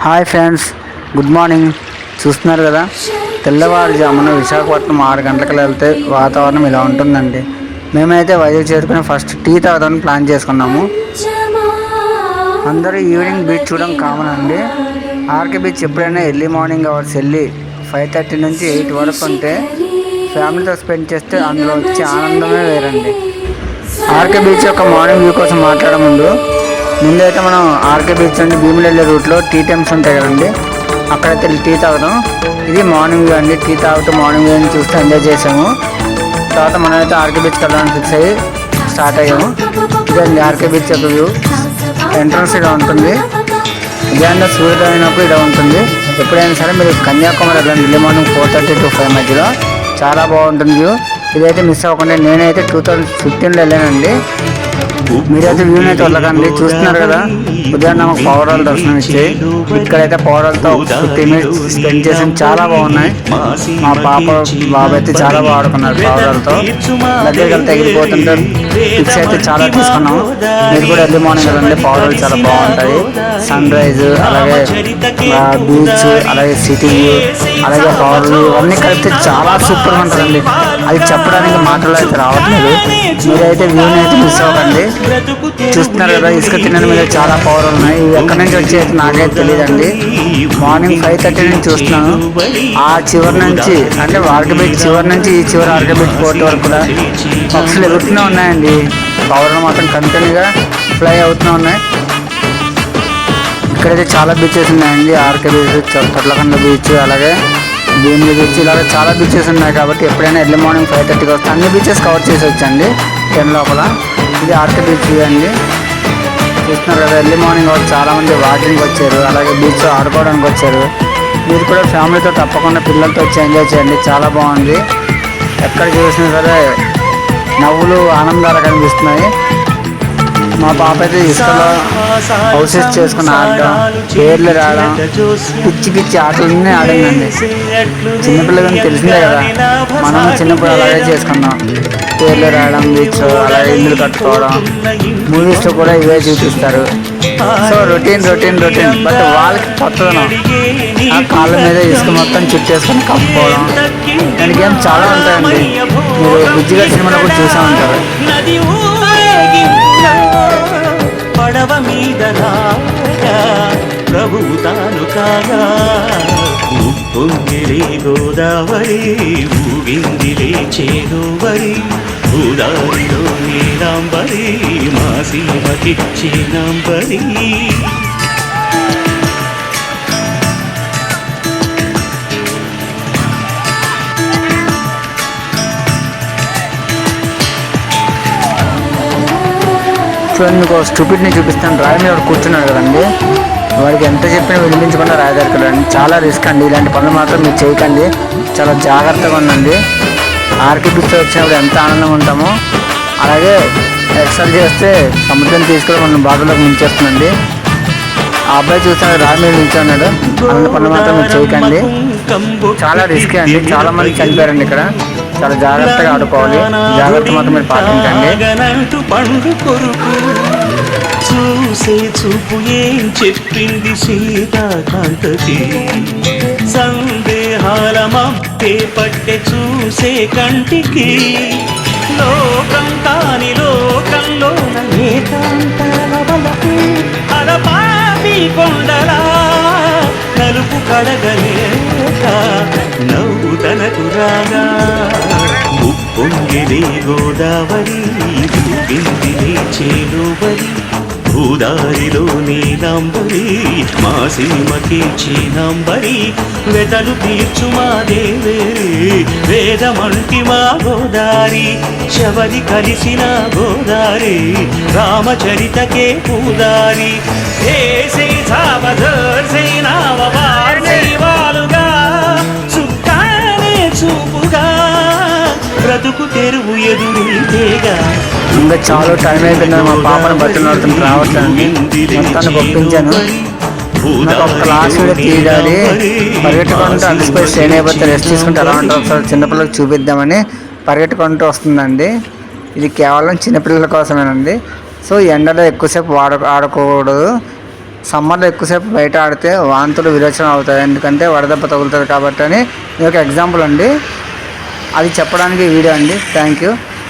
Hi friends good morning. చూస్తున్నారు కదా? తెల్లవారుజామున విశాఖపట్నం ఆరు గంటలకు వెళ్తే వాతావరణం ఇలా ఉంటుందండి. మేమైతే వైజాగ్ చేరుకుని ఫస్ట్ టీ తాగుదామని ప్లాన్ చేసుకున్నాము. అందరూ ఈవినింగ్ బీచ్ చూడడం కామన్ అండి. ఆర్కే బీచ్ ఎప్పుడైనా ఎర్లీ మార్నింగ్ అవర్స్ వెళ్ళి ఫైవ్ థర్టీ నుంచి ఎయిట్ వరకు ఉంటే ఫ్యామిలీతో స్పెండ్ చేస్తే అందులో వచ్చే ఆనందమే వేరండి. ఆర్కే బీచ్ యొక్క మార్నింగ్ వ్యూ కోసం మాట్లాడే ముందు ముందైతే మనం ఆర్కే బీచ్ నుండి భీములు వెళ్ళే రూట్లో టీ టైమ్స్ ఉంటాయి కదండి. అక్కడైతే టీ తాగుతాం ఇది మార్నింగ్ వ్యూ అండి. టీ తాగుతూ మార్నింగ్ వ్యూ చూస్తూ ఎంజాయ్ చేసాము. తర్వాత మనం అయితే ఆర్కే బీచ్కి వెళ్ళడానికి ఫిక్స్ అయ్యి స్టార్ట్ అయ్యాము. ఇదండి ఆర్కే బీచ్ యొక్క వ్యూ. ఎంట్రన్స్ ఇలా ఉంటుంది. ఉదయాన్నే సూర్యోదయం అయినప్పుడు ఇలా ఉంటుంది. ఎప్పుడైనా సరే మీరు కన్యాకుమారి వెళ్ళండి. Early morning four thirty to five మధ్యలో. చాలా బాగుంటుంది వ్యూ. ఇదైతే మిస్ అవ్వకుండా నేనైతే టూ థౌజండ్ ఫిఫ్టీన్లో వెళ్ళానండి. మీరైతే వ్యూని అయితే వెళ్ళకండి. చూస్తున్నారు కదా ఉదయాన్నే మాకు పౌరాలు దర్శనం ఇచ్చాయి. ఇక్కడైతే పౌరాలతో ఫిఫ్టీ మినిట్స్ స్పెండ్ చేసి. చాలా బాగున్నాయి. మా పాప బాబు అయితే చాలా బాగా ఆడుకున్నారు పౌరాలతో దగ్గరికి వెళ్తే పిక్స్ అయితే చాలా తీసుకున్నాం. మీరు కూడా ఎర్లీ మార్నింగ్ వెళ్ళండి. పౌరాలు చాలా బాగుంటాయి. సన్ రైజ్ అలాగే బీచ్ అలాగే సిటీ అలాగే పౌరాలు ఇవన్నీ కలిపితే చాలా సూపర్గా ఉంటుందండి. అది చెప్పడానికి మాటలు అయితే రావట్లేదు. మీరైతే వ్యూని అయితే మిస్ అవ్వకండి. చూస్తున్నారు కదా ఇసుక తినడం మీద చాలా పవర్ ఉన్నాయి. ఇవి ఎక్కడి నుంచి వచ్చేది నాకైతే తెలియదండి మార్నింగ్ ఫైవ్ థర్టీ నుంచి చూస్తున్నాను. ఆ చివరి నుంచి అంటే ఆర్క బీచ్ చివరి నుంచి ఈ చివరి ఆర్క బీచ్ పోర్ట్ వరకు కూడా పక్షులు ఎగురుతూనే ఉన్నాయండి. పవర్ మాత్రం కంటిన్యూగా ఫ్లై అవుతూనే ఉన్నాయి. ఇక్కడైతే చాలా బీచెస్ ఉన్నాయండి. ఆర్కే బీచ్ తొట్లకండ బీచ్ అలాగే భీమిలి బీచ్ ఇలాగ చాలా బీచెస్ ఉన్నాయి కాబట్టి ఎప్పుడైనా ఎర్లీ మార్నింగ్ ఫైవ్ థర్టీకి వస్తే అన్ని బీచెస్ కవర్ చేసి వచ్చండి టెన్ లోపల. ఇది ఆర్కే బీచ్ అండి. చూస్తున్నారు కదా ఎర్లీ మార్నింగ్ చాలామంది చాలా మంది వాకింగ్ వచ్చారు అలాగే బీచ్లో ఆడుకోవడానికి వచ్చారు. మీరు కూడా ఫ్యామిలీతో తప్పకుండా పిల్లలతో వచ్చి ఎంజాయ్ చేయండి చాలా బాగుంది. ఎక్కడ చూసినా సరే నవ్వులు ఆనందాలు కనిపిస్తున్నాయి. మా పాప అయితే ఇసుకలో హౌసెస్ చేసుకుని ఆడడం పేర్లు రావడం పిచ్చి పిచ్చి ఆటలన్నీ ఆడిందండి. చిన్నపిల్లలని తెలిసిందే కదా మనం చిన్నప్పుడు అలాగే చేసుకున్నాం పేర్లు రాయడం బీచ్ అలాగే ఇల్లు కట్టుకోవడం మూవీస్లో కూడా ఇవే చూపిస్తారు. So routine routine routine. But వాళ్ళకి కొత్తదనం ఆ కాళ్ళ మీద ఇసుక మొత్తం చుట్టేసుకొని కప్పుకోవడం. దానికి ఏం చాలా ఉంటాయండి. మీరు బుజ్జిగా సినిమాలో కూడా చూసా ఉంటారు. పడవ మీద రాగా ప్రభువు తాను కాగా. ఉప్పొంగిలే గోదావరి ఊవిందిలే చేదోవరి గోదావరిలో నీలాంబరి మా సీమకి చేనాంబరి చూడండి మీకు స్టూపిడ్ని చూపిస్తాను. రాయి మీద కూర్చున్నాడు కదండి. వాడికి ఎంత చెప్పినా వినిపించకుండా రాయి దొరకడండి చాలా రిస్క్ అండి. ఇలాంటి పనులు మాత్రం మీరు చేయకండి. చాలా జాగ్రత్తగా ఉండండి. ఆర్కే బీచ్ వచ్చినప్పుడు ఎంత ఆనందంగా ఉంటామో అలాగే ఎక్సల్ చేస్తే సముద్రం తీసుకొని మనం బాధలోకి ముంచేస్తుందండి. ఆ అబ్బాయి చూస్తాను రాయి మీద నిల్చున్నాడు. అలాంటి పనులు మాత్రం మీరు చేయకండి. చాలా రిస్క్ అండి. చాలా మంది చనిపోయారండి ఇక్కడ. చాలా జాగ్రత్తగా ఆడుకోవాలి. జాగ్రత్త మాత్రం మీరు పాటించండి. పండు కొరుకు చూసే చూపు ఏం చెప్పింది సీతాకాంతకి? సందేహాల మప్పే పట్టె చూసే కంటికి. లోకం కాని లోకంలో ఏకాంతాల వలపు అలపాపి కొండలా నలుపు కడగలే. కడగలేక నవ్వు తనకు రాగా. ఉప్పొంగిలే గోదావరి ఊగిందిలే చేలోవరి భూదారిలో నీలాంబరి మా సీమకి చీనాంబరి వెతలు తీర్చు మా దేవే. వేదమంటి మా గోదారి శబరి కలిసిన గోదారి రామచరితకే పూదారి. ఏసే సావధర్సే నావవార్సే వాలుగా ఇంకా చాలా టైం అయిపోయింది మా పాపను బట్టలు నడుతుంది రావట్లేదండి. మొత్తాన్ని పంపించాను నాకు ఒక క్లాస్ కూడా తీయాలి పరిగెట్టుకుంటూ అందుకే స్ట్రెయిన్ అయిపోతే రెస్ట్ తీసుకుంటే ఎలా ఉంటుంది ఒకసారి చిన్నపిల్లలకు చూపిద్దామని పరిగెట్టుకుంటూ వస్తుందండి. ఇది కేవలం చిన్నపిల్లల కోసమేనండి. సో ఎండలో ఎక్కువసేపు ఆడ ఆడకూడదు. సమ్మర్లో ఎక్కువసేపు బయట ఆడితే వాంతులు విరోచనం అవుతాయి. ఎందుకంటే వడదెబ్బ తగులుతుంది కాబట్టి అని ఇది ఒక ఎగ్జాంపుల్ అండి. అది చెప్పడానికి వీడియో అండి. Thank you